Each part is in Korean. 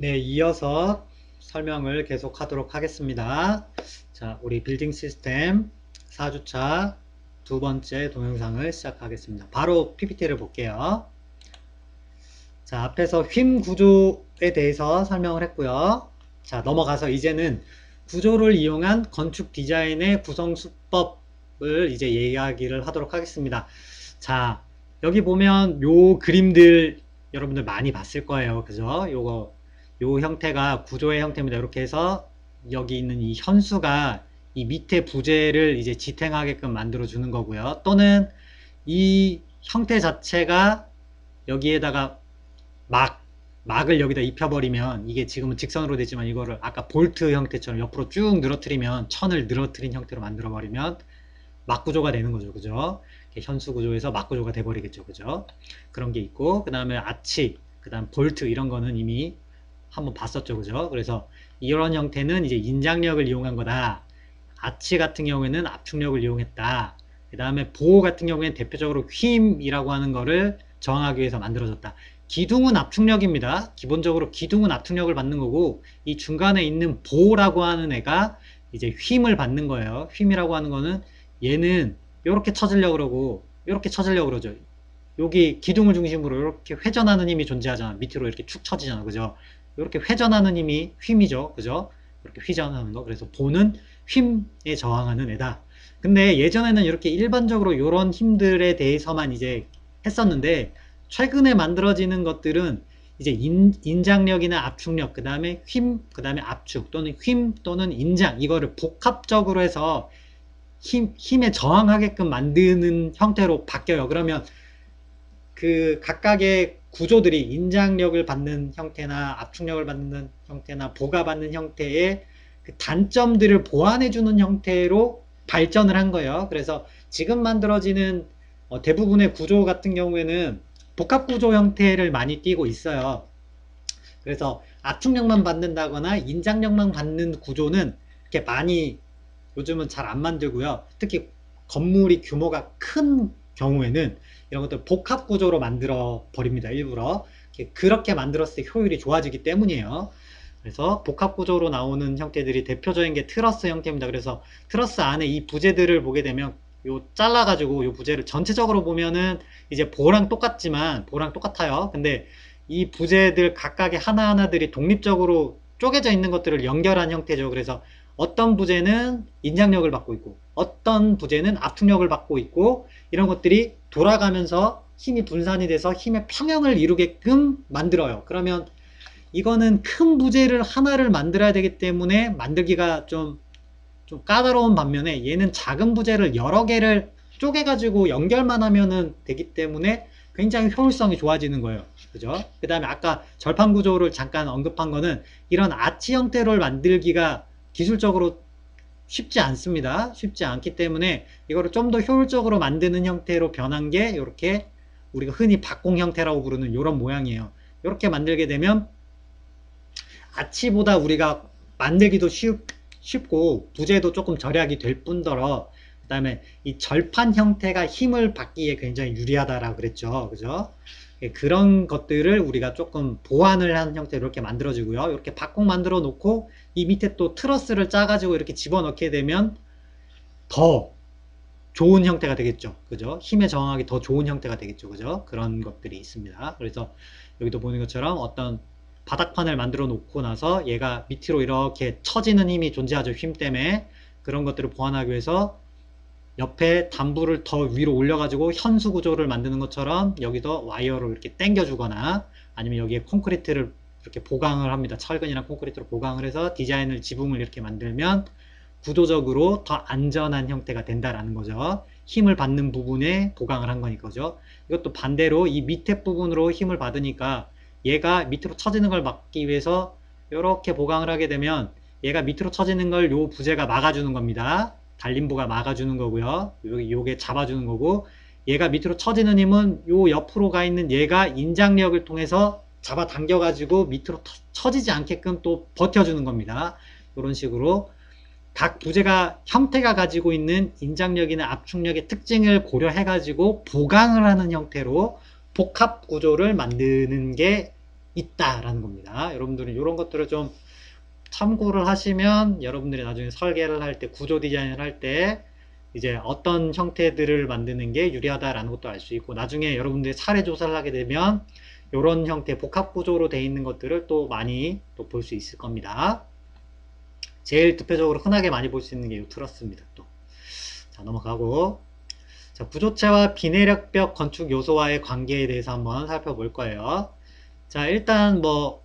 네, 이어서 설명을 계속 하도록 하겠습니다. 자, 우리 빌딩 시스템 4주차 두 번째 동영상을 시작하겠습니다. 바로 PPT를 볼게요. 자, 앞에서 휨 구조에 대해서 설명을 했고요. 자, 넘어가서 이제는 구조를 이용한 건축 디자인의 구성 수법을 이제 이야기를 하도록 하겠습니다. 자, 여기 보면 요 그림들 여러분들 많이 봤을 거예요. 그죠? 요거 요 형태가 구조의 형태입니다. 이렇게 해서 여기 있는 이 현수가 이 밑에 부재를 이제 지탱하게끔 만들어 주는 거고요. 또는 이 형태 자체가 여기에다가 막 막을 여기다 입혀버리면 이게 지금은 직선으로 되지만 이거를 아까 볼트 형태처럼 옆으로 쭉 늘어뜨리면 천을 늘어뜨린 형태로 만들어 버리면 막 구조가 되는 거죠. 그죠? 이렇게 현수 구조에서 막 구조가 돼 버리겠죠. 그죠? 그런 게 있고 그 다음에 아치 그 다음 볼트 이런 거는 이미 한번 봤었죠. 그죠? 그래서 이런 형태는 이제 인장력을 이용한 거다. 아치 같은 경우에는 압축력을 이용했다. 그 다음에 보호 같은 경우에는 대표적으로 휨이라고 하는 거를 저항하기 위해서 만들어졌다. 기둥은 압축력입니다. 기본적으로 기둥은 압축력을 받는 거고 이 중간에 있는 보호라고 하는 애가 이제 휨을 받는 거예요. 휨이라고 하는 거는 얘는 이렇게 쳐지려고 그러고 이렇게 쳐지려고 그러죠. 여기 기둥을 중심으로 이렇게 회전하는 힘이 존재하잖아. 밑으로 이렇게 축 처지잖아. 그죠? 이렇게 회전하는 힘이 휨이죠. 그죠? 이렇게 회전하는 거. 그래서 보는 휨에 저항하는 애다. 근데 예전에는 이렇게 일반적으로 이런 힘들에 대해서만 이제 했었는데 최근에 만들어지는 것들은 이제 인, 인장력이나 압축력, 그 다음에 휨, 그 다음에 압축 또는 휨 또는 인장 이거를 복합적으로 해서 힘, 힘에 저항하게끔 만드는 형태로 바뀌어요. 그러면 그 각각의 구조들이 인장력을 받는 형태나 압축력을 받는 형태나 보가 받는 형태의 그 단점들을 보완해주는 형태로 발전을 한 거예요. 그래서 지금 만들어지는 어, 대부분의 구조 같은 경우에는 복합 구조 형태를 많이 띠고 있어요. 그래서 압축력만 받는다거나 인장력만 받는 구조는 이렇게 많이 요즘은 잘 안 만들고요. 특히 건물이 규모가 큰 경우에는 이런 것들 복합 구조로 만들어 버립니다. 일부러 그렇게 만들었을 때 효율이 좋아지기 때문이에요. 그래서 복합 구조로 나오는 형태들이 대표적인 게 트러스 형태입니다. 그래서 트러스 안에 이 부재들을 보게 되면 요 잘라가지고 요 부재를 전체적으로 보면은 이제 보랑 똑같지만 보랑 똑같아요. 근데 이 부재들 각각의 하나하나들이 독립적으로 쪼개져 있는 것들을 연결한 형태죠. 그래서 어떤 부재는 인장력을 받고 있고 어떤 부재는 압축력을 받고 있고 이런 것들이 돌아가면서 힘이 분산이 돼서 힘의 평형을 이루게끔 만들어요. 그러면 이거는 큰 부재를 하나를 만들어야 되기 때문에 만들기가 좀, 좀 까다로운 반면에 얘는 작은 부재를 여러 개를 쪼개가지고 연결만 하면은 되기 때문에 굉장히 효율성이 좋아지는 거예요. 그죠? 그 다음에 아까 절판 구조를 잠깐 언급한 거는 이런 아치 형태를 만들기가 기술적으로 쉽지 않습니다. 쉽지 않기 때문에 이거를 좀 더 효율적으로 만드는 형태로 변한 게 이렇게 우리가 흔히 박공 형태라고 부르는 이런 모양이에요. 이렇게 만들게 되면 아치보다 우리가 만들기도 쉽, 쉽고 부재도 조금 절약이 될 뿐더러 그 다음에 이 절판 형태가 힘을 받기에 굉장히 유리하다라고 그랬죠. 그죠? 예, 그런 것들을 우리가 조금 보완을 한 형태로 이렇게 만들어지고요. 이렇게 박공 만들어 놓고 이 밑에 또 트러스를 짜가지고 이렇게 집어넣게 되면 더 좋은 형태가 되겠죠. 그죠? 힘에 저항하기 더 좋은 형태가 되겠죠. 그죠? 그런 것들이 있습니다. 그래서 여기도 보는 것처럼 어떤 바닥판을 만들어 놓고 나서 얘가 밑으로 이렇게 처지는 힘이 존재하죠. 힘 때문에 그런 것들을 보완하기 위해서 옆에 단부를 더 위로 올려가지고 현수 구조를 만드는 것처럼 여기도 와이어로 이렇게 당겨주거나 아니면 여기에 콘크리트를 이렇게 보강을 합니다. 철근이나 콘크리트로 보강을 해서 디자인을 지붕을 이렇게 만들면 구도적으로 더 안전한 형태가 된다라는 거죠. 힘을 받는 부분에 보강을 한 거니까죠. 이것도 반대로 이 밑에 부분으로 힘을 받으니까 얘가 밑으로 처지는 걸 막기 위해서 이렇게 보강을 하게 되면 얘가 밑으로 처지는 걸 요 부재가 막아주는 겁니다. 달림부가 막아주는 거고요. 여기 요게 잡아주는 거고 얘가 밑으로 처지는 힘은 요 옆으로 가 있는 얘가 인장력을 통해서 잡아 당겨 가지고 밑으로 처지지 않게끔 또 버텨주는 겁니다. 이런 식으로 각 부재가 형태가 가지고 있는 인장력이나 압축력의 특징을 고려해 가지고 보강을 하는 형태로 복합 구조를 만드는 게 있다라는 겁니다. 여러분들은 이런 것들을 좀 참고를 하시면 여러분들이 나중에 설계를 할 때 구조 디자인을 할 때 이제 어떤 형태들을 만드는 게 유리하다라는 것도 알 수 있고 나중에 여러분들이 사례 조사를 하게 되면 이런 형태 복합 구조로 되어 있는 것들을 또 많이 또 볼 수 있을 겁니다. 제일 대표적으로 흔하게 많이 볼 수 있는 게 이 트러스입니다. 또. 자, 넘어가고. 자, 부조체와 비내력벽 건축 요소와의 관계에 대해서 한번 살펴볼 거예요. 자, 일단 뭐,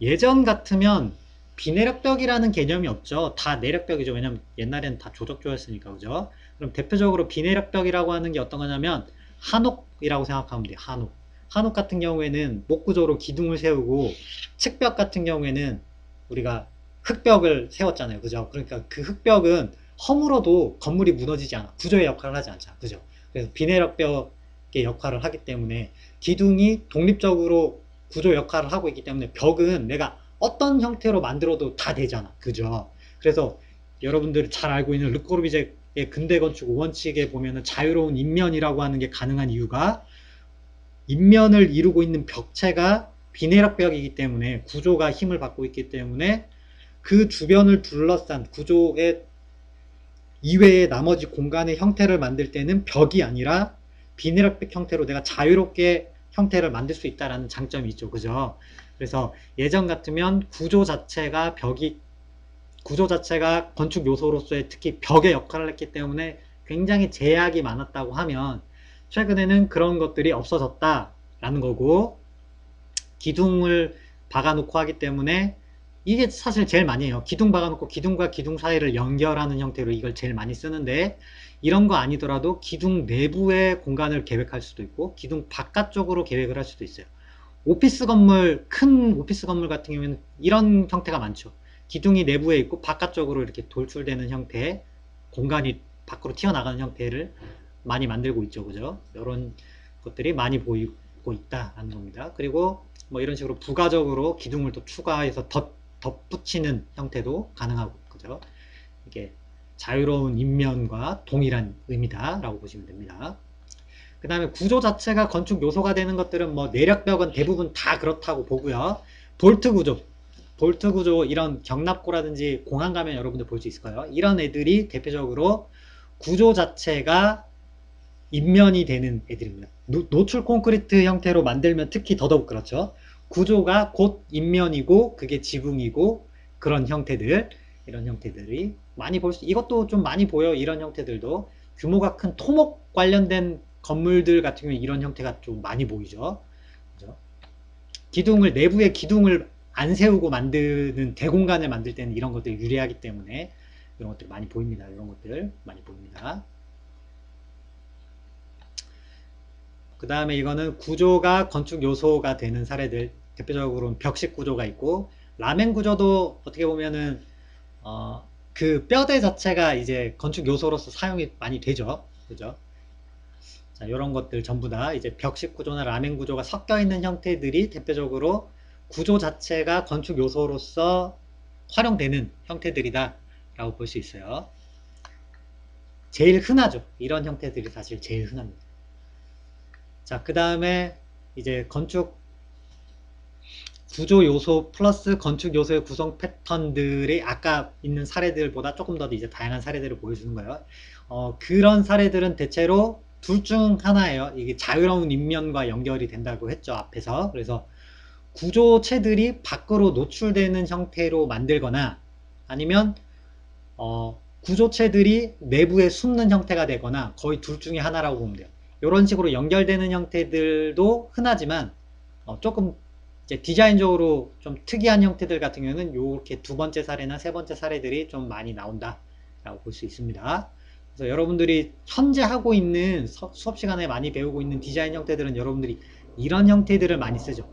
예전 같으면 비내력벽이라는 개념이 없죠. 다 내력벽이죠. 왜냐면 옛날에는 다 조적조였으니까, 그죠? 그럼 대표적으로 비내력벽이라고 하는 게 어떤 거냐면, 한옥이라고 생각하면 돼요. 한옥. 한옥 같은 경우에는 목구조로 기둥을 세우고, 측벽 같은 경우에는 우리가 흙벽을 세웠잖아요. 그죠? 그러니까 그 흙벽은 허물어도 건물이 무너지지 않아. 구조의 역할을 하지 않잖아. 그죠? 그래서 비내력벽의 역할을 하기 때문에 기둥이 독립적으로 구조 역할을 하고 있기 때문에 벽은 내가 어떤 형태로 만들어도 다 되잖아. 그죠? 그래서 여러분들이 잘 알고 있는 르꼬르비제의 근대 건축 원칙에 보면은 자유로운 인면이라고 하는 게 가능한 이유가 인면을 이루고 있는 벽체가 비내력벽이기 때문에 구조가 힘을 받고 있기 때문에 그 주변을 둘러싼 구조의 이외의 나머지 공간의 형태를 만들 때는 벽이 아니라 비내력벽 형태로 내가 자유롭게 형태를 만들 수 있다라는 장점이 있죠. 그죠? 그래서 예전 같으면 구조 자체가 벽이 구조 자체가 건축 요소로서의 특히 벽의 역할을 했기 때문에 굉장히 제약이 많았다고 하면 최근에는 그런 것들이 없어졌다라는 거고 기둥을 박아놓고 하기 때문에 이게 사실 제일 많이 해요. 기둥 박아놓고 기둥과 기둥 사이를 연결하는 형태로 이걸 제일 많이 쓰는데 이런 거 아니더라도 기둥 내부의 공간을 계획할 수도 있고 기둥 바깥쪽으로 계획을 할 수도 있어요. 오피스 건물, 큰 오피스 건물 같은 경우에는 이런 형태가 많죠. 기둥이 내부에 있고 바깥쪽으로 이렇게 돌출되는 형태, 공간이 밖으로 튀어나가는 형태를 많이 만들고 있죠. 그죠? 이런 것들이 많이 보이고 있다라는 겁니다. 그리고 뭐 이런 식으로 부가적으로 기둥을 또 추가해서 덧, 덧붙이는 형태도 가능하고, 그죠? 이게 자유로운 인면과 동일한 의미다라고 보시면 됩니다. 그 다음에 구조 자체가 건축 요소가 되는 것들은 뭐 내력벽은 대부분 다 그렇다고 보고요. 볼트 구조, 볼트 구조 이런 경납고라든지 공항 가면 여러분들 볼 수 있을 거예요. 이런 애들이 대표적으로 구조 자체가 인면이 되는 애들입니다. 노, 노출 콘크리트 형태로 만들면 특히 더더욱 그렇죠. 구조가 곧 인면이고 그게 지붕이고 그런 형태들 이런 형태들이 많이 볼 수, 이것도 좀 많이 보여. 이런 형태들도. 규모가 큰 토목 관련된 건물들 같은 경우에 이런 형태가 좀 많이 보이죠. 그죠? 기둥을, 내부에 기둥을 안 세우고 만드는 대공간을 만들 때는 이런 것들이 유리하기 때문에 이런 것들이 많이 보입니다. 이런 것들 많이 보입니다. 그 다음에 이거는 구조가 건축 요소가 되는 사례들 대표적으로는 벽식 구조가 있고 라멘 구조도 어떻게 보면은 어, 그 뼈대 자체가 이제 건축 요소로서 사용이 많이 되죠. 그죠? 자, 이런 것들 전부 다 이제 벽식 구조나 라멘 구조가 섞여 있는 형태들이 대표적으로 구조 자체가 건축 요소로서 활용되는 형태들이다 라고 볼 수 있어요. 제일 흔하죠. 이런 형태들이 사실 제일 흔합니다. 자, 그 다음에 이제 건축 구조 요소 플러스 건축 요소의 구성 패턴들이 아까 있는 사례들보다 조금 더 이제 다양한 사례들을 보여주는 거예요. 어, 그런 사례들은 대체로 둘 중 하나예요. 이게 자유로운 인면과 연결이 된다고 했죠, 앞에서. 그래서 구조체들이 밖으로 노출되는 형태로 만들거나 아니면 어, 구조체들이 내부에 숨는 형태가 되거나 거의 둘 중에 하나라고 보면 돼요. 이런 식으로 연결되는 형태들도 흔하지만 어, 조금 이제 디자인적으로 좀 특이한 형태들 같은 경우는 이렇게 두 번째 사례나 세 번째 사례들이 좀 많이 나온다라고 볼 수 있습니다. 그래서 여러분들이 현재 하고 있는 수업 시간에 많이 배우고 있는 디자인 형태들은 여러분들이 이런 형태들을 많이 쓰죠.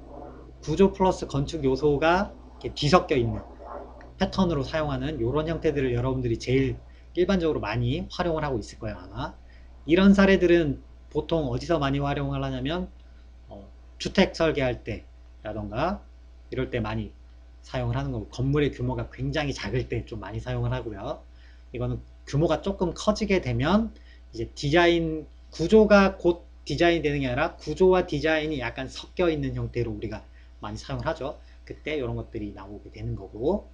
구조 플러스 건축 요소가 이렇게 뒤섞여 있는 패턴으로 사용하는 이런 형태들을 여러분들이 제일 일반적으로 많이 활용을 하고 있을 거예요 아마 이런 사례들은 보통 어디서 많이 활용을 하냐면 어, 주택 설계할 때 라던가 이럴 때 많이 사용을 하는 거고 건물의 규모가 굉장히 작을 때 좀 많이 사용을 하고요. 이거는 규모가 조금 커지게 되면 이제 디자인 구조가 곧 디자인 되는 게 아니라 구조와 디자인이 약간 섞여 있는 형태로 우리가 많이 사용을 하죠. 그때 이런 것들이 나오게 되는 거고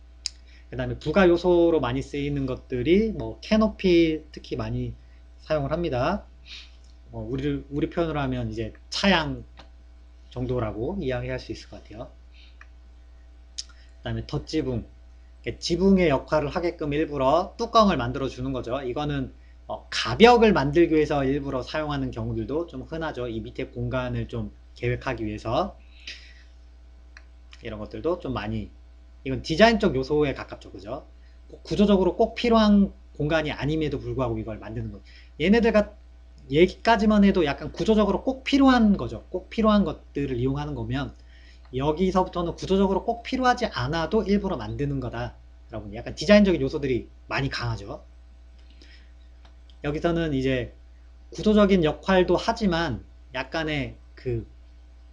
그 다음에 부가 요소로 많이 쓰이는 것들이 뭐 캐노피 특히 많이 사용을 합니다. 어, 우리 우리 표현으로 하면 이제 차양 정도라고 이야기할 수 있을 것 같아요. 그 다음에 덧지붕 지붕의 역할을 하게끔 일부러 뚜껑을 만들어 주는 거죠. 이거는 어, 가벽을 만들기 위해서 일부러 사용하는 경우들도 좀 흔하죠. 이 밑에 공간을 좀 계획하기 위해서 이런 것들도 좀 많이 이건 디자인적 요소에 가깝죠. 그죠? 꼭 구조적으로 꼭 필요한 공간이 아님에도 불구하고 이걸 만드는 거. 얘네들가 얘기까지만 해도 약간 구조적으로 꼭 필요한 거죠. 꼭 필요한 것들을 이용하는 거면 여기서부터는 구조적으로 꼭 필요하지 않아도 일부러 만드는 거다. 여러분, 약간 디자인적인 요소들이 많이 강하죠. 여기서는 이제 구조적인 역할도 하지만 약간의 그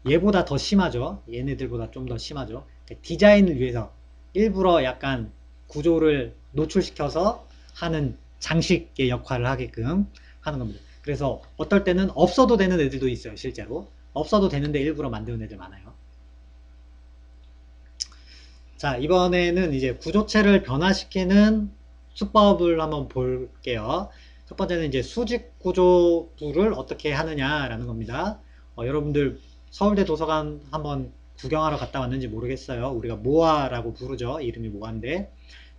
얘보다 더 심하죠. 얘네들보다 좀 더 심하죠. 디자인을 위해서 일부러 약간 구조를 노출시켜서 하는 장식의 역할을 하게끔 하는 겁니다. 그래서 어떨 때는 없어도 되는 애들도 있어요, 실제로. 없어도 되는데 일부러 만드는 애들 많아요. 자, 이번에는 이제 구조체를 변화시키는 수법을 한번 볼게요. 첫 번째는 이제 수직 구조부를 어떻게 하느냐라는 겁니다. 어, 여러분들 서울대 도서관 한번 구경하러 갔다 왔는지 모르겠어요. 우리가 모아라고 부르죠. 이름이 모아인데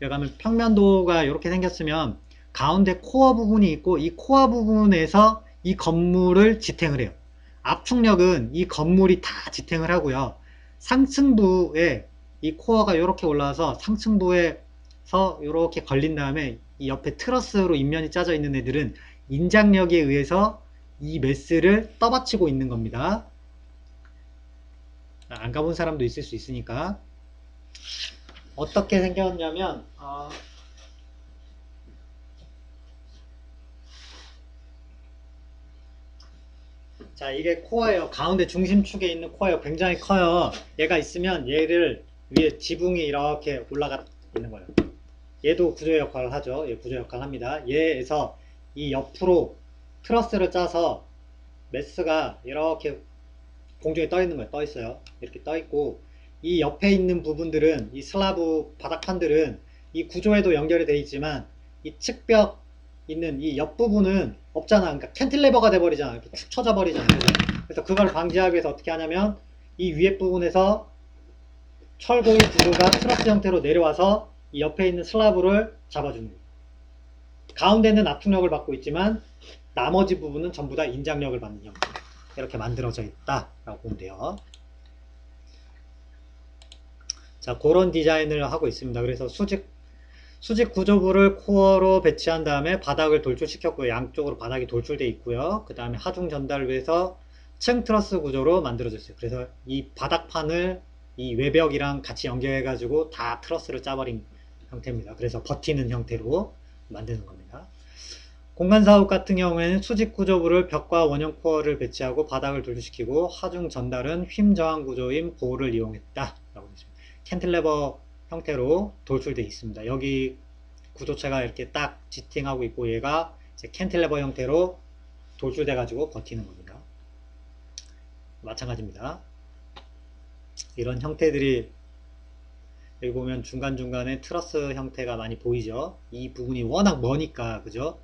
여기 가면 평면도가 이렇게 생겼으면 가운데 코어 부분이 있고 이 코어 부분에서 이 건물을 지탱을 해요. 압축력은 이 건물이 다 지탱을 하고요. 상층부에 이 코어가 이렇게 올라와서 상층부에서 이렇게 걸린 다음에 이 옆에 트러스로 인면이 짜져 있는 애들은 인장력에 의해서 이 메스를 떠받치고 있는 겁니다. 안 가본 사람도 있을 수 있으니까. 어떻게 생겼냐면 어, 자 이게 코어예요. 가운데 중심축에 있는 코어예요. 굉장히 커요. 얘가 있으면 얘를 위에 지붕이 이렇게 올라가 있는 거예요 얘도 구조 역할을 하죠 얘 구조 역할을 합니다 얘에서 이 옆으로 트러스를 짜서 메스가 이렇게 공중에 떠 있는 거예요 떠 있어요 이렇게 떠 있고 이 옆에 있는 부분들은 이 슬라브 바닥판들은 이 구조에도 연결이 되어 있지만 이 측벽 있는 이 옆부분은 없잖아. 그러니까 캔틸레버가 돼 버리잖아. 이렇게 축 처져 버리잖아. 그래서 그걸 방지하기 위해서 어떻게 하냐면 이 위에 부분에서 철골 구조가 트러스 형태로 내려와서 이 옆에 있는 슬라브를 잡아주는. 가운데는 압축력을 받고 있지만 나머지 부분은 전부 다 인장력을 받는 형태. 이렇게 만들어져 있다라고 보면 돼요. 자, 그런 디자인을 하고 있습니다. 그래서 수직 수직 구조부를 코어로 배치한 다음에 바닥을 돌출시켰고요. 양쪽으로 바닥이 돌출되어 있고요. 그 다음에 하중 전달을 위해서 층 트러스 구조로 만들어졌어요. 그래서 이 바닥판을 이 외벽이랑 같이 연결해 가지고 다 트러스를 짜버린 형태입니다. 그래서 버티는 형태로 만드는 겁니다. 공간 사업 같은 경우에는 수직 구조부를 벽과 원형 코어를 배치하고 바닥을 돌출시키고 하중 전달은 휨 저항 구조인 보호를 이용했다 라고 되어 있습니다. 캔틀레버 형태로 돌출되어 있습니다. 여기 구조체가 이렇게 딱 지팅하고 있고 얘가 이제 캔틸레버 형태로 돌출돼 가지고 버티는 겁니다. 마찬가지입니다. 이런 형태들이 여기 보면 중간중간에 트러스 형태가 많이 보이죠. 이 부분이 워낙 머니까 그죠?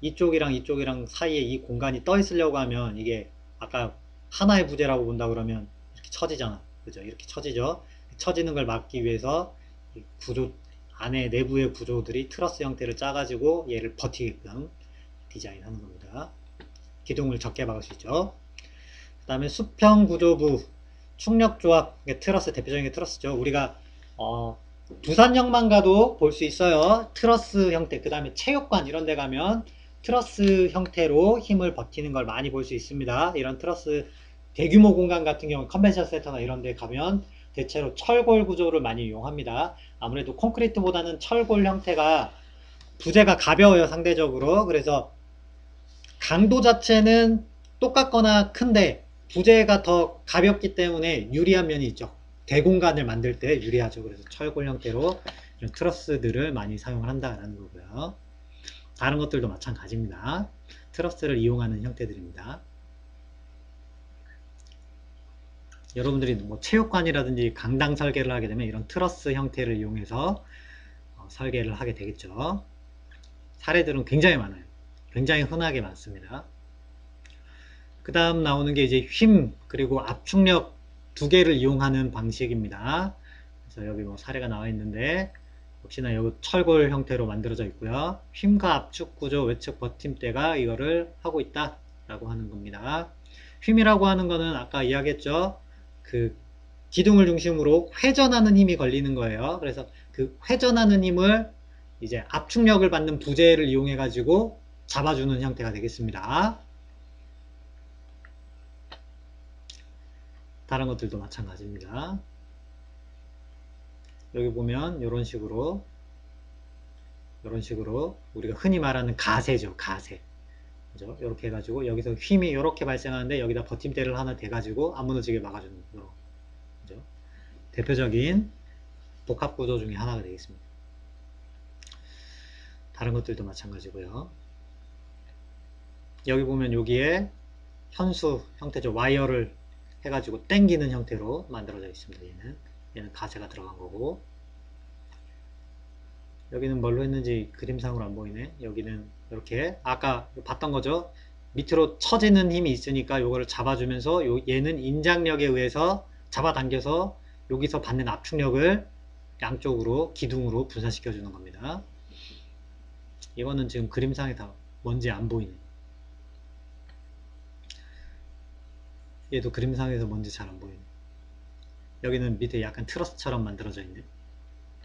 이쪽이랑 이쪽이랑 사이에 이 공간이 떠 있으려고 하면 이게 아까 하나의 부재라고 본다 그러면 이렇게 처지잖아. 그죠? 이렇게 처지죠. 처지는 걸 막기 위해서 구조 안에 내부의 구조들이 트러스 형태를 짜가지고 얘를 버티게끔 디자인하는 겁니다. 기둥을 적게 박을 수 있죠. 그 다음에 수평 구조부 충력 조합 트러스 대표적인 게 트러스죠. 우리가 어, 두산역만 가도 볼 수 있어요. 트러스 형태 그 다음에 체육관 이런 데 가면 트러스 형태로 힘을 버티는 걸 많이 볼 수 있습니다. 이런 트러스 대규모 공간 같은 경우 컨벤션 센터나 이런 데 가면 대체로 철골 구조를 많이 이용합니다. 아무래도 콘크리트보다는 철골 형태가 부재가 가벼워요 상대적으로 그래서 강도 자체는 똑같거나 큰데 부재가 더 가볍기 때문에 유리한 면이 있죠 대공간을 만들 때 유리하죠 그래서 철골 형태로 이런 트러스들을 많이 사용을 한다라는 거고요 다른 것들도 마찬가지입니다 트러스를 이용하는 형태들입니다 여러분들이 뭐 체육관이라든지 강당 설계를 하게 되면 이런 트러스 형태를 이용해서 어, 설계를 하게 되겠죠. 사례들은 굉장히 많아요. 굉장히 흔하게 많습니다. 그 다음 나오는 게 이제 힘 그리고 압축력 두 개를 이용하는 방식입니다. 그래서 여기 뭐 사례가 나와 있는데 역시나 여기 철골 형태로 만들어져 있고요. 힘과 압축 구조 외측 버팀대가 이거를 하고 있다 라고 하는 겁니다. 힘이라고 하는 거는 아까 이야기했죠. 그 기둥을 중심으로 회전하는 힘이 걸리는 거예요. 그래서 그 회전하는 힘을 이제 압축력을 받는 부재를 이용해 가지고 잡아주는 형태가 되겠습니다. 다른 것들도 마찬가지입니다. 여기 보면 이런 식으로 이런 식으로 우리가 흔히 말하는 가세죠. 가세. 그죠? 이렇게 해가지고 여기서 힘이 이렇게 발생하는데 여기다 버팀대를 하나 대가지고 안 무너지게 막아주는 거죠. 그죠? 대표적인 복합 구조 중에 하나가 되겠습니다. 다른 것들도 마찬가지고요. 여기 보면 여기에 현수 형태죠. 와이어를 해가지고 당기는 형태로 만들어져 있습니다. 얘는 얘는 가세가 들어간 거고 여기는 뭘로 했는지 그림상으로 안 보이네. 여기는 이렇게 아까 봤던 거죠. 밑으로 처지는 힘이 있으니까 이거를 잡아주면서 요- 얘는 인장력에 의해서 잡아당겨서 여기서 받는 압축력을 양쪽으로 기둥으로 분산시켜 주는 겁니다. 이거는 지금 그림상에 다 뭔지 안 보이네. 얘도 그림상에서 뭔지 잘 안 보이네. 여기는 밑에 약간 트러스처럼 만들어져 있네.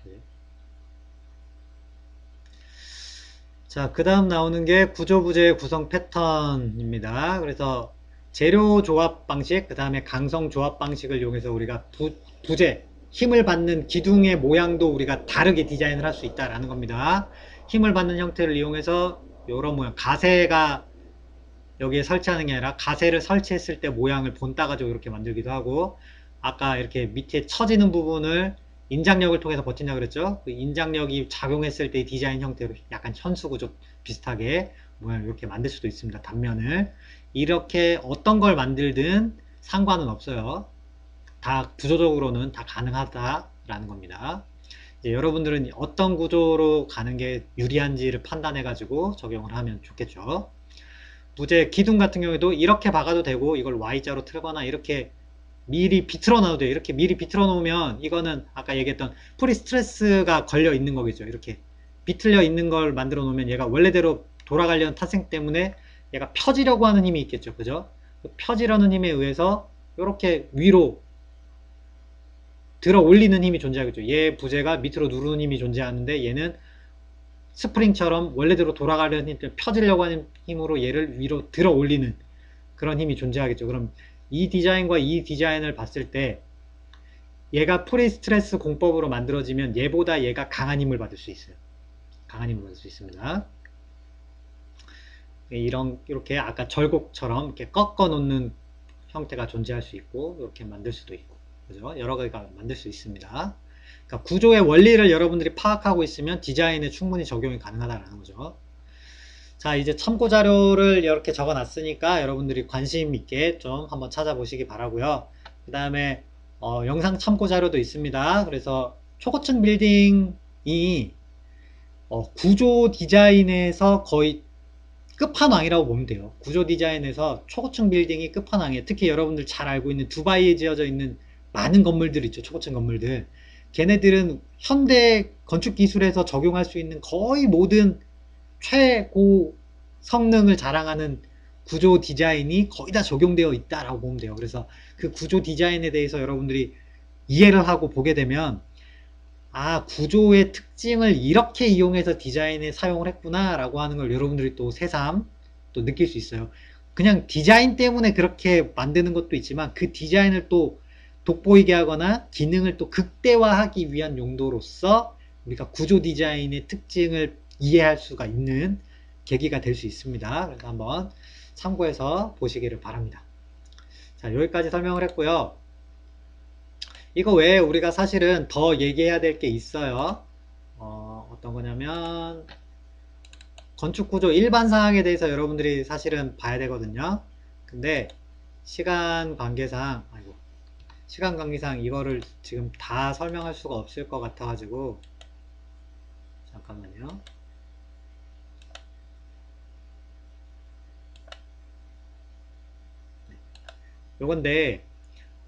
네. 자, 그 다음 나오는 게 구조부재의 구성 패턴입니다. 그래서 재료 조합 방식, 그 다음에 강성 조합 방식을 이용해서 우리가 부, 부재, 힘을 받는 기둥의 모양도 우리가 다르게 디자인을 할 수 있다라는 겁니다. 힘을 받는 형태를 이용해서 이런 모양, 가세가 여기에 설치하는 게 아니라 가세를 설치했을 때 모양을 본따 가지고 이렇게 만들기도 하고 아까 이렇게 밑에 처지는 부분을 인장력을 통해서 버틴다 그랬죠? 그 인장력이 작용했을 때 디자인 형태로 약간 현수구조 비슷하게 모양을 이렇게 만들 수도 있습니다. 단면을. 이렇게 어떤 걸 만들든 상관은 없어요. 다 구조적으로는 다 가능하다라는 겁니다. 여러분들은 어떤 구조로 가는 게 유리한지를 판단해 가지고 적용을 하면 좋겠죠. 부재 기둥 같은 경우에도 이렇게 박아도 되고 이걸 Y자로 틀거나 이렇게 미리 비틀어 놔도 돼요. 이렇게 미리 비틀어 놓으면 이거는 아까 얘기했던 프리 스트레스가 걸려 있는 거겠죠. 이렇게 비틀려 있는 걸 만들어 놓으면 얘가 원래대로 돌아가려는 탄생 때문에 얘가 펴지려고 하는 힘이 있겠죠. 그죠? 그 펴지려는 힘에 의해서 이렇게 위로 들어 올리는 힘이 존재하겠죠. 얘 부재가 밑으로 누르는 힘이 존재하는데 얘는 스프링처럼 원래대로 돌아가려는 힘, 펴지려고 하는 힘으로 얘를 위로 들어 올리는 그런 힘이 존재하겠죠. 그럼 이 디자인과 이 디자인을 봤을 때 얘가 프리 스트레스 공법으로 만들어지면 얘보다 얘가 강한 힘을 받을 수 있어요. 강한 힘을 받을 수 있습니다. 이런 이렇게 아까 절곡처럼 이렇게 꺾어 놓는 형태가 존재할 수 있고 이렇게 만들 수도 있고 그죠? 여러 가지가 만들 수 있습니다. 그러니까 구조의 원리를 여러분들이 파악하고 있으면 디자인에 충분히 적용이 가능하다는 거죠. 자, 이제 참고 자료를 이렇게 적어 놨으니까 여러분들이 관심 있게 좀 한번 찾아보시기 바라고요. 그 다음에 어, 영상 참고 자료도 있습니다. 그래서 초고층 빌딩이 어, 구조 디자인에서 거의 끝판왕이라고 보면 돼요. 구조 디자인에서 초고층 빌딩이 끝판왕이에요. 특히 여러분들 잘 알고 있는 두바이에 지어져 있는 많은 건물들 있죠. 초고층 건물들. 걔네들은 현대 건축 기술에서 적용할 수 있는 거의 모든 최고 성능을 자랑하는 구조 디자인이 거의 다 적용되어 있다라고 보면 돼요. 그래서 그 구조 디자인에 대해서 여러분들이 이해를 하고 보게 되면 아, 구조의 특징을 이렇게 이용해서 디자인에 사용을 했구나 라고 하는 걸 여러분들이 또 새삼 또 느낄 수 있어요. 그냥 디자인 때문에 그렇게 만드는 것도 있지만 그 디자인을 또 돋보이게 하거나 기능을 또 극대화하기 위한 용도로서 우리가 구조 디자인의 특징을 이해할 수가 있는 계기가 될 수 있습니다. 그래서 한번 참고해서 보시기를 바랍니다. 자, 여기까지 설명을 했고요. 이거 외에 우리가 사실은 더 얘기해야 될 게 있어요. 어, 어떤 거냐면 건축 구조 일반 사항에 대해서 여러분들이 사실은 봐야 되거든요. 근데 시간 관계상 아이고 시간 관계상 이거를 지금 다 설명할 수가 없을 것 같아가지고 잠깐만요. 네. 요건데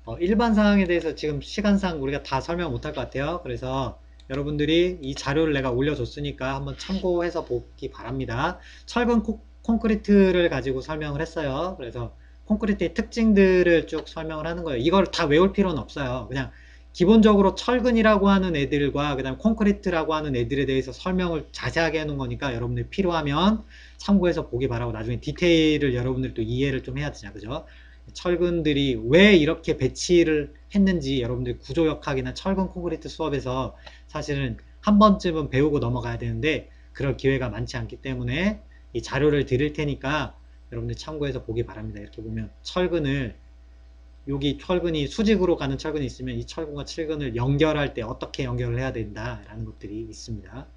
어, 일반 사항에 대해서 지금 시간상 우리가 다 설명 못할 것 같아요. 그래서 여러분들이 이 자료를 내가 올려줬으니까 한번 참고해서 보기 바랍니다. 철근 코- 콘크리트를 가지고 설명을 했어요. 그래서 콘크리트의 특징들을 쭉 설명을 하는 거예요. 이걸 다 외울 필요는 없어요. 그냥 기본적으로 철근이라고 하는 애들과 그다음 콘크리트라고 하는 애들에 대해서 설명을 자세하게 해놓은 거니까 여러분들 필요하면 참고해서 보기 바라고 나중에 디테일을 여러분들이 또 이해를 좀 해야 되잖아. 그죠? 철근들이 왜 이렇게 배치를 했는지 여러분들 구조역학이나 철근 콘크리트 수업에서 사실은 한 번쯤은 배우고 넘어가야 되는데 그럴 기회가 많지 않기 때문에 이 자료를 드릴 테니까 여러분들 참고해서 보기 바랍니다. 이렇게 보면 철근을 여기 철근이 수직으로 가는 철근이 있으면 이 철근과 철근을 연결할 때 어떻게 연결을 해야 된다라는 것들이 있습니다.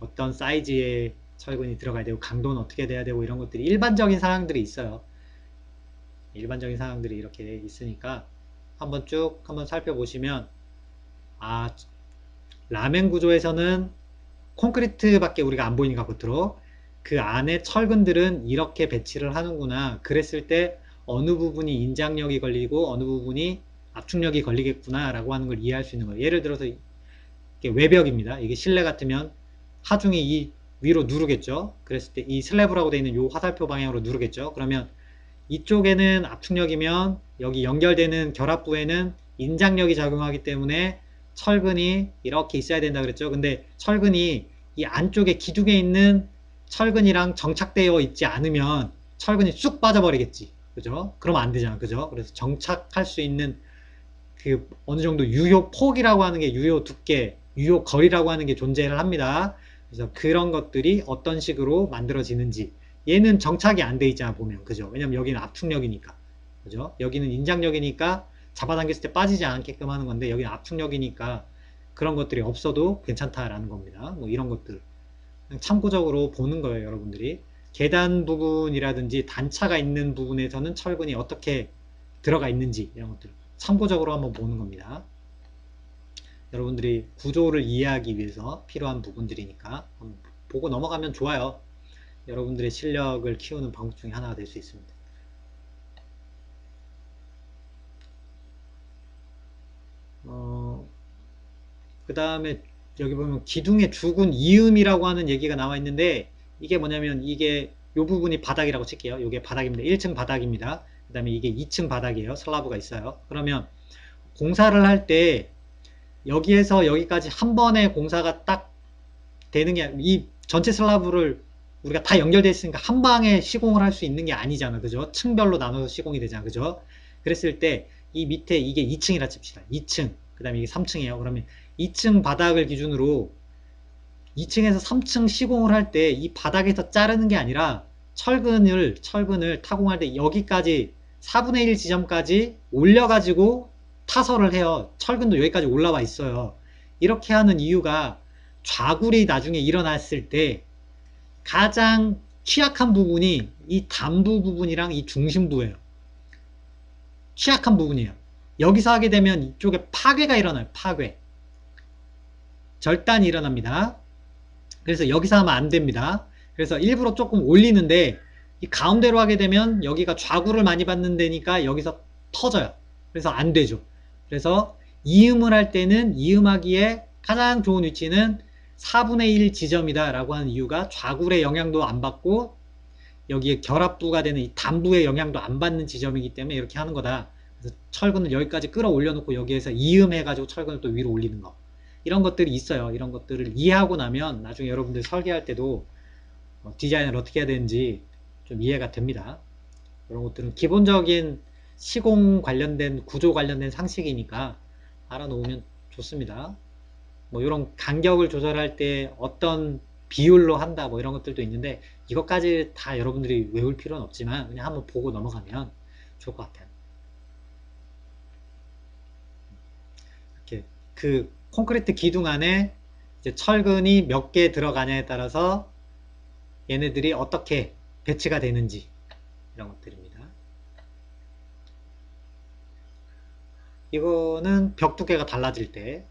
어떤 사이즈의 철근이 들어가야 되고 강도는 어떻게 돼야 되고 이런 것들이 일반적인 사항들이 있어요. 일반적인 사항들이 이렇게 있으니까 한번 쭉 한번 살펴보시면 아 라멘 구조에서는 콘크리트밖에 우리가 안 보이니까 겉으로 그 안에 철근들은 이렇게 배치를 하는구나. 그랬을 때 어느 부분이 인장력이 걸리고 어느 부분이 압축력이 걸리겠구나 라고 하는 걸 이해할 수 있는 거예요. 예를 들어서 이게 외벽입니다. 이게 실내 같으면 하중이 이 위로 누르겠죠. 그랬을 때 이 슬래브라고 되어 있는 요 화살표 방향으로 누르겠죠. 그러면 이쪽에는 압축력이면 여기 연결되는 결합부에는 인장력이 작용하기 때문에 철근이 이렇게 있어야 된다 그랬죠. 근데 철근이 이 안쪽에 기둥에 있는 철근이랑 정착되어 있지 않으면 철근이 쑥 빠져버리겠지. 그죠? 그러면 안 되잖아. 그죠? 그래서 정착할 수 있는 그 어느 정도 유효 폭이라고 하는 게 유효 두께, 유효 거리라고 하는 게 존재를 합니다. 그래서 그런 것들이 어떤 식으로 만들어지는지 얘는 정착이 안 돼 있잖아 보면 그죠 왜냐면 여기는 압축력이니까 그죠 여기는 인장력이니까 잡아당겼을 때 빠지지 않게끔 하는 건데 여기는 압축력이니까 그런 것들이 없어도 괜찮다라는 겁니다 뭐 이런 것들 참고적으로 보는 거예요 여러분들이. 계단 부분이라든지 단차가 있는 부분에서는 철근이 어떻게 들어가 있는지 이런 것들 참고적으로 한번 보는 겁니다. 여러분들이 구조를 이해하기 위해서 필요한 부분들이니까 보고 넘어가면 좋아요. 여러분들의 실력을 키우는 방법 중에 하나가 될 수 있습니다. 어, 그 다음에 여기 보면 기둥의 죽은 이음이라고 하는 얘기가 나와 있는데 이게 뭐냐면 이게 요 부분이 바닥이라고 칠게요. 이게 바닥입니다. 1층 바닥입니다. 그 다음에 이게 2층 바닥이에요. 슬라브가 있어요. 그러면 공사를 할 때 여기에서 여기까지 한 번에 공사가 딱 되는 게 이 전체 슬라브를 우리가 다 연결되어 있으니까 한 방에 시공을 할 수 있는 게 아니잖아. 그죠? 층별로 나눠서 시공이 되잖아. 그죠? 그랬을 때 이 밑에 이게 2층이라 칩시다. 2층. 그 다음에 이게 3층이에요. 그러면 2층 바닥을 기준으로 2층에서 3층 시공을 할 때 이 바닥에서 자르는 게 아니라 철근을 철근을 타공할 때 여기까지 4분의 1 지점까지 올려가지고 타설을 해요. 철근도 여기까지 올라와 있어요. 이렇게 하는 이유가 좌굴이 나중에 일어났을 때 가장 취약한 부분이 이 단부 부분이랑 이 중심부예요. 취약한 부분이에요. 여기서 하게 되면 이쪽에 파괴가 일어나요. 파괴. 절단이 일어납니다. 그래서 여기서 하면 안 됩니다. 그래서 일부러 조금 올리는데 이 가운데로 하게 되면 여기가 좌구를 많이 받는 데니까 여기서 터져요. 그래서 안 되죠. 그래서 이음을 할 때는 이음하기에 가장 좋은 위치는 4분의 1 지점이다 라고 하는 이유가 좌굴의 영향도 안 받고 여기에 결합부가 되는 이 단부의 영향도 안 받는 지점이기 때문에 이렇게 하는 거다. 그래서 철근을 여기까지 끌어올려 놓고 여기에서 이음해 가지고 철근을 또 위로 올리는 거. 이런 것들이 있어요. 이런 것들을 이해하고 나면 나중에 여러분들 설계할 때도 어, 디자인을 어떻게 해야 되는지 좀 이해가 됩니다. 이런 것들은 기본적인 시공 관련된 구조 관련된 상식이니까 알아놓으면 좋습니다. 뭐 이런 간격을 조절할 때 어떤 비율로 한다 뭐 이런 것들도 있는데 이것까지 다 여러분들이 외울 필요는 없지만 그냥 한번 보고 넘어가면 좋을 것 같아요. 이렇게 그 콘크리트 기둥 안에 이제 철근이 몇 개 들어가냐에 따라서 얘네들이 어떻게 배치가 되는지 이런 것들입니다. 이거는 벽 두께가 달라질 때.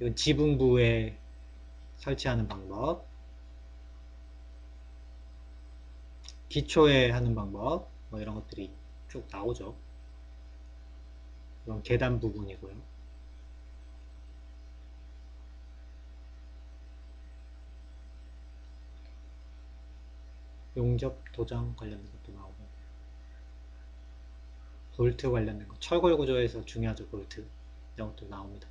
이건 지붕부에 설치하는 방법. 기초에 하는 방법. 뭐 이런 것들이 쭉 나오죠 이건 계단 부분이고요. 용접 도장 관련된 것도 나오고 볼트 관련된 거 철골 구조에서 중요하죠 볼트. 이런 것도 나옵니다.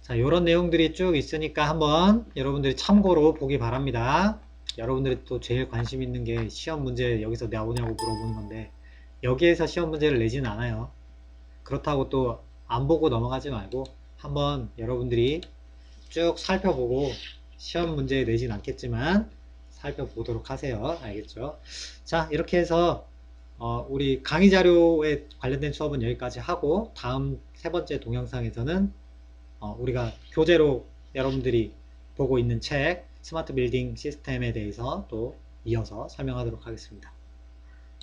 자 이런 내용들이 쭉 있으니까 한번 여러분들이 참고로 보기 바랍니다. 여러분들이 또 제일 관심 있는 게 시험 문제 여기서 나오냐고 물어보는 건데 여기에서 시험 문제를 내지는 않아요 그렇다고 또 안 보고 넘어가지 말고 한번 여러분들이 쭉 살펴보고 시험 문제 내진 않겠지만 살펴보도록 하세요. 알겠죠? 자, 이렇게 해서 어, 우리 강의 자료에 관련된 수업은 여기까지 하고 다음 세 번째 동영상에서는 어, 우리가 교재로 여러분들이 보고 있는 책 스마트 빌딩 시스템에 대해서 또 이어서 설명하도록 하겠습니다.